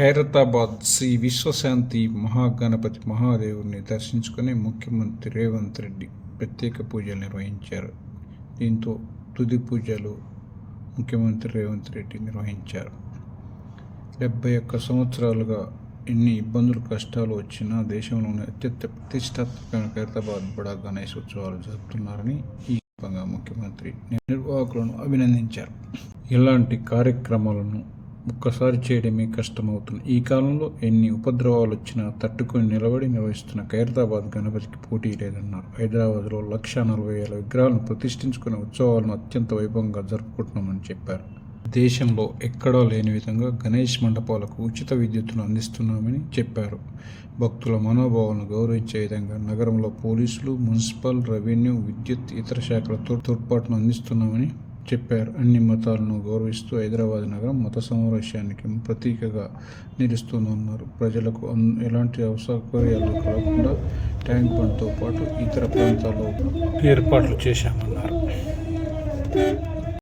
ఖైరతాబాద్ శ్రీ విశ్వశాంతి మహాగణపతి మహాదేవుని దర్శించుకుని ముఖ్యమంత్రి రేవంత్ రెడ్డి ప్రత్యేక పూజలు నిర్వహించారు. దీంతో తుది పూజలు ముఖ్యమంత్రి రేవంత్ రెడ్డి నిర్వహించారు. డెబ్బై ఒక్క సంవత్సరాలుగా ఎన్ని ఇబ్బందులు కష్టాలు వచ్చినా దేశంలోని అత్యంత ప్రతిష్టాత్మకమైన ఖైరతాబాద్ బడా గణేష్ ఉత్సవాలు జరుపుతున్నారని ఈ సందర్భంగా ముఖ్యమంత్రి నిర్వాహకులను అభినందించారు. ఇలాంటి కార్యక్రమాలను ఒక్కసారి చేయడమే కష్టమవుతుంది. ఈ కాలంలో ఎన్ని ఉపద్రవాలు వచ్చినా తట్టుకొని నిలబడి నిర్వహిస్తున్న ఖైరతాబాద్ గణపతికి పోటీ లేదన్నారు. హైదరాబాద్లో లక్ష నలభై వేల విగ్రహాలను ప్రతిష్ఠించుకునే ఉత్సవాలను అత్యంత వైభవంగా జరుపుకుంటున్నామని చెప్పారు. దేశంలో ఎక్కడా లేని విధంగా గణేష్ మండపాలకు ఉచిత విద్యుత్తును అందిస్తున్నామని చెప్పారు. భక్తుల మనోభావాలను గౌరవించే విధంగా నగరంలో పోలీసులు మున్సిపల్ రెవెన్యూ విద్యుత్ ఇతర శాఖల తోడ్పాటును అందిస్తున్నామని చెప్పారు. అన్ని మతాలను గౌరవిస్తూ హైదరాబాద్ నగరం మత సామరస్యానికి ప్రతీకగా నిలుస్తుందన్నారు ప్రజలకు అన్- ఎలాంటి అసౌకర్యాలు కలగకుండా ట్యాంక్ బండ్తో పాటు ఇతర ప్రాంతాల్లో ఏర్పాట్లు చేశామన్నారు.